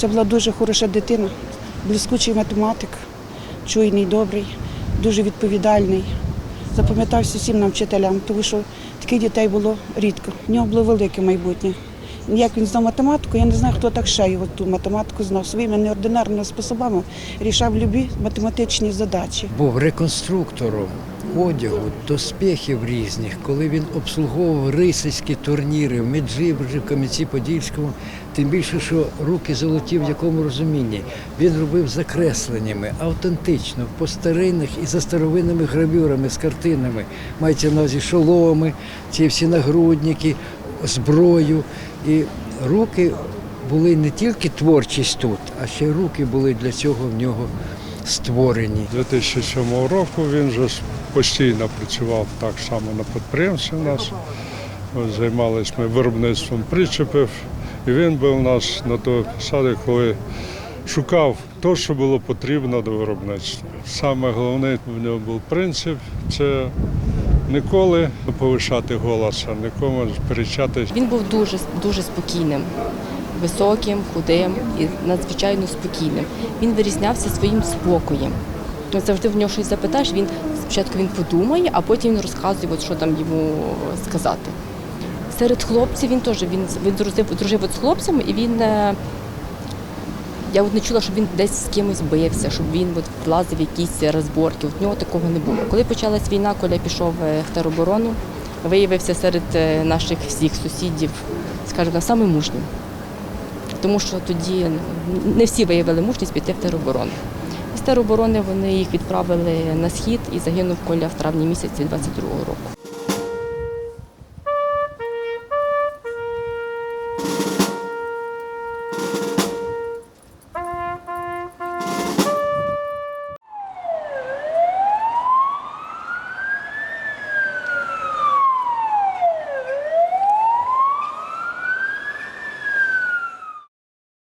Це була дуже хороша дитина, блискучий математик, чуйний, добрий, дуже відповідальний. Запам'ятався всім нам вчителям, тому що таких дітей було рідко. В нього було велике майбутнє. Як він знав математику, я не знаю, хто так ще його ту математику знав. Своїми неординарними способами рішав любі математичні задачі. був реконструктором одягу, доспіхів різних, коли він обслуговував рицарські турніри в Меджиборжі, в Кам'янці-Подільському, тим більше, що руки золоті в якому розумінні. Він робив закресленнями, автентично, по старинних і за старовинними гравюрами з картинами. Мається на увазі шоломи, ці всі нагрудники, зброю. І руки були не тільки творчість тут, а ще руки були для цього в нього створені. 2007 року він вже постійно працював так само на підприємстві у нас. Займалися ми виробництвом причепів. І він був у нас на той посаді, коли шукав те, що було потрібно до виробництва. Саме головне в нього був принцип це ніколи не повишати голоса, нікому не сперечати Він був дуже дуже спокійним, високим, худим і надзвичайно спокійним. Він вирізнявся своїм спокоєм. Завжди в нього щось запитаєш, він спочатку він подумає, а потім він розказує, от що там йому сказати. Серед хлопців він теж він, він дружив, дружив от з хлопцями, і він. е, Я от не чула, щоб він десь з кимось бився, щоб він от влазив в якісь розборки. От нього такого не було. Коли почалась війна, Коля пішов е, в тероборону, виявився серед е, наших всіх сусідів, скажімо, самим мужнім. Тому що тоді не всі виявили мужність піти в тероборону. З тероборони вони їх відправили на схід і загинув Коля в травні місяці 22-го року.